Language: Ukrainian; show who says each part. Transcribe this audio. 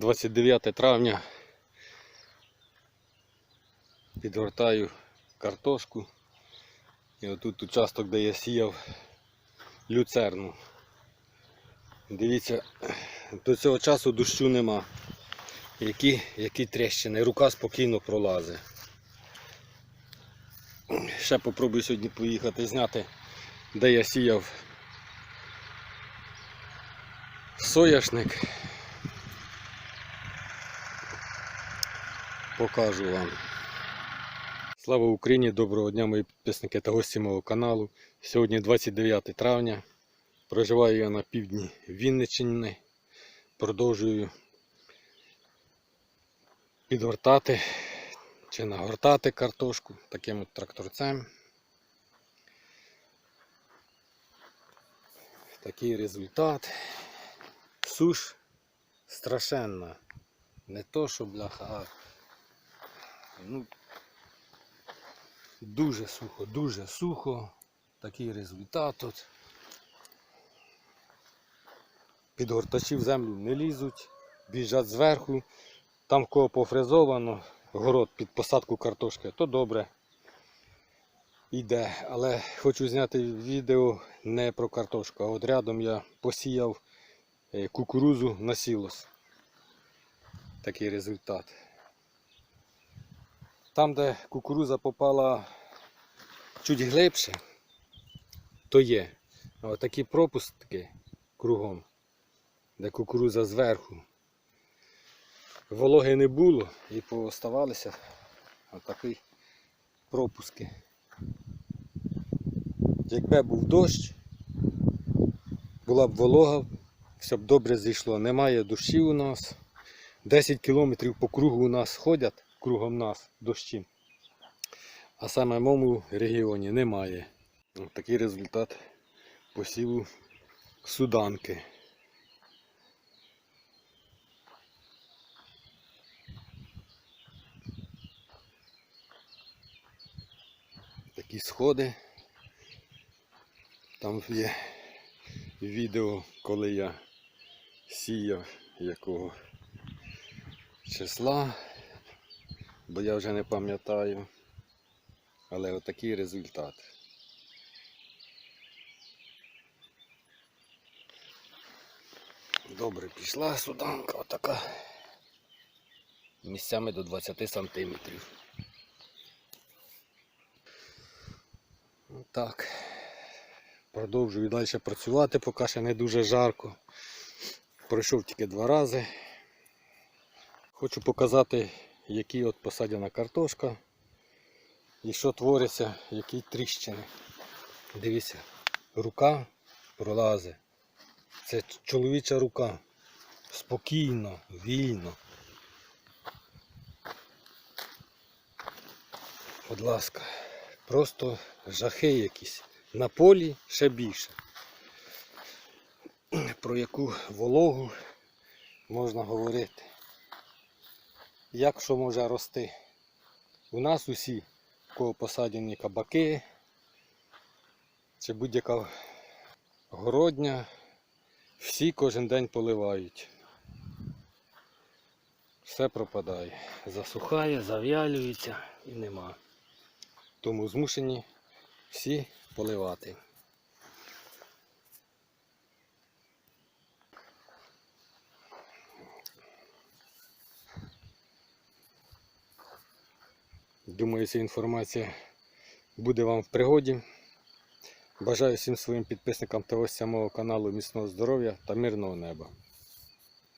Speaker 1: 29 травня. Підгортаю картошку. І отут участок, де я сіяв люцерну. Дивіться, до цього часу дощу нема. Які, які тріщини, рука спокійно пролазить. Ще попробую сьогодні поїхати зняти, де я сіяв соняшник. Покажу вам. Слава Україні! Доброго дня, мої підписники та гості мого каналу. Сьогодні 29 травня. Проживаю я на півдні Вінниччини. Продовжую підгортати чи нагортати картошку таким от тракторцем. Такий результат. Суш страшенна. Не то, що бляха, а ну, дуже сухо, дуже сухо. Такий результат тут. Підгортачі в землю не лізуть, біжать зверху. Там кого пофрезовано, город під посадку картошки, то добре йде. Але хочу зняти відео не про картошку, а от рядом я посіяв е, кукурузу на сілос. Такий результат. Там, де кукуруза попала чуть глибше, то є. А от такі пропуски кругом, де кукуруза зверху. Вологи не було і пооставалися отакі пропуски. Якби був дощ, була б волога, все б добре зійшло. Немає дощів у нас. 10 кілометрів по кругу у нас ходять, кругом нас дощі. А саме в моєму регіоні немає. Такий результат посіву суданки. Такі сходи. Там є відео, коли я сіяв якого числа, бо я вже не пам'ятаю. Але отакий результат. Добре пішла суданка, отака. Місцями до 20 сантиметрів. Так. Продовжую далі працювати, поки ще не дуже жарко. Пройшов тільки два рази. Хочу показати, які от посадяна картошка. І що твориться, які тріщини. Дивіться, рука пролазить. Це чоловіча рука. Спокійно, вільно. Будь ласка, просто жахи якісь. На полі ще більше. Про яку вологу можна говорити. Як що може рости? У нас усі, в кого посадені кабаки, чи будь-яка городня, всі кожен день поливають. Все пропадає. Засухає, зав'ялюється і нема. Тому змушені всі поливати. Думаю, ця інформація буде вам в пригоді. Бажаю всім своїм підписникам того самого каналу міцного здоров'я та мирного неба.